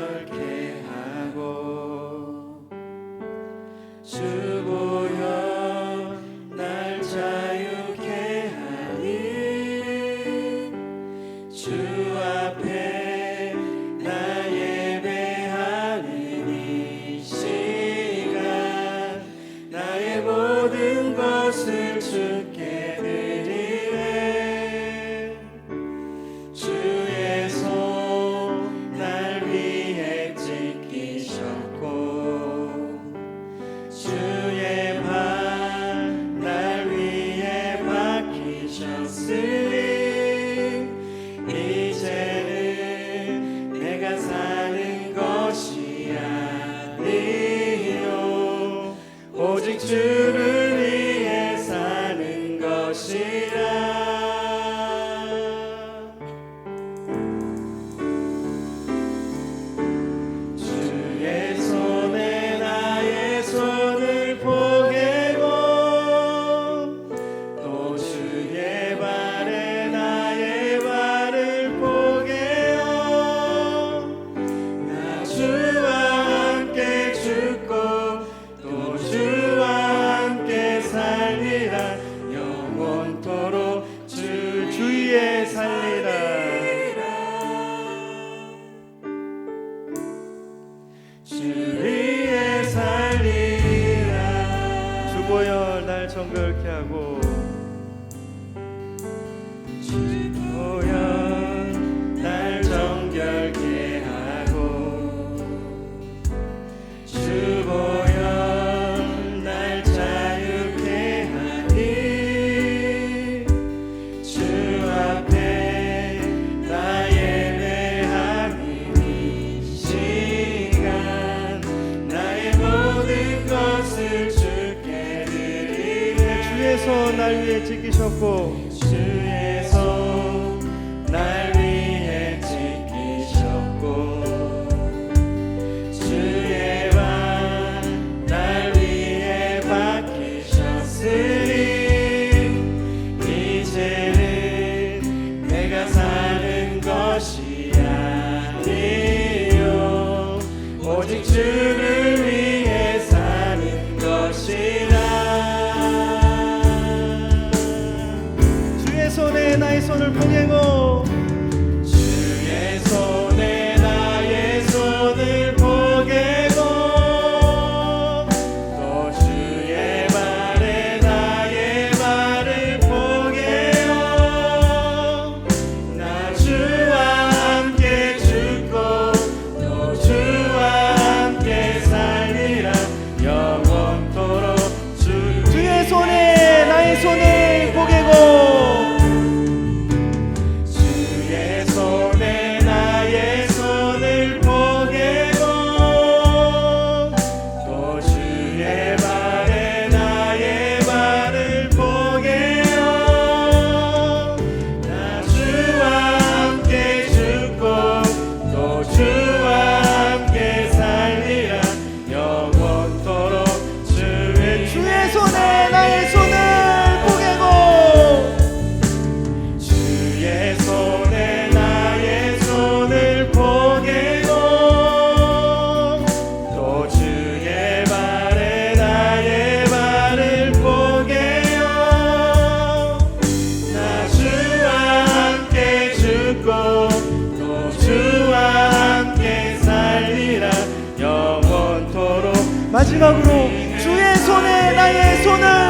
again. 성결케 하고 주시고 날 위해 지키셨고 주의 발 날 위해 박히셨으니 이제는 내가 사는 것이 아니요. 오직 주를 위해 손을 펴내고 생각으로 주의 손에 나의 손을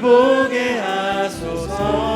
보게 하소서.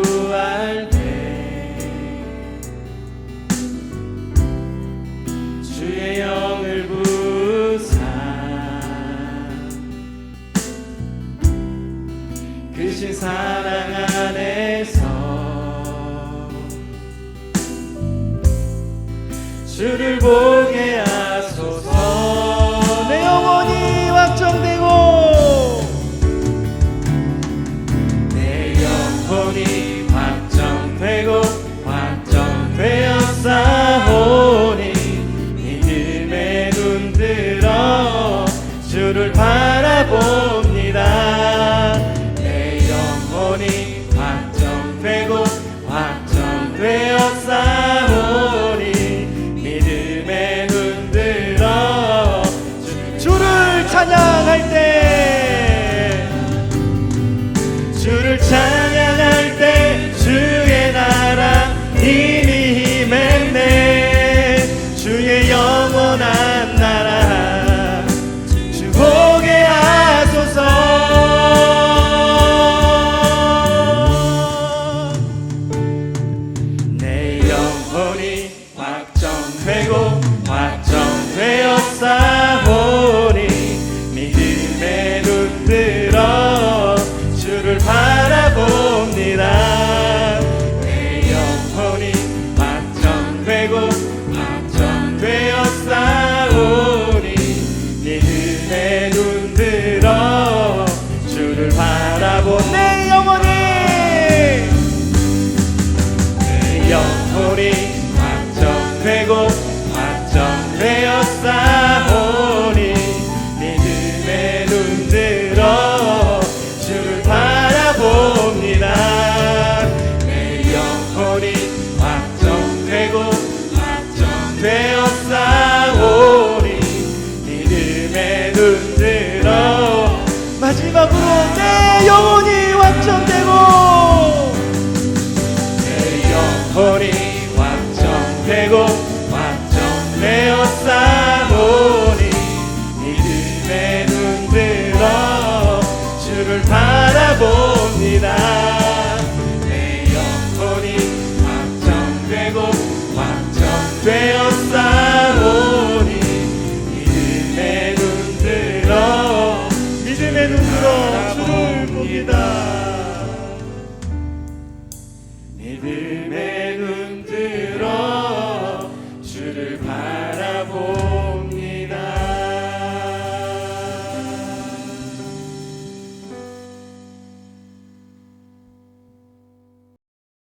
신사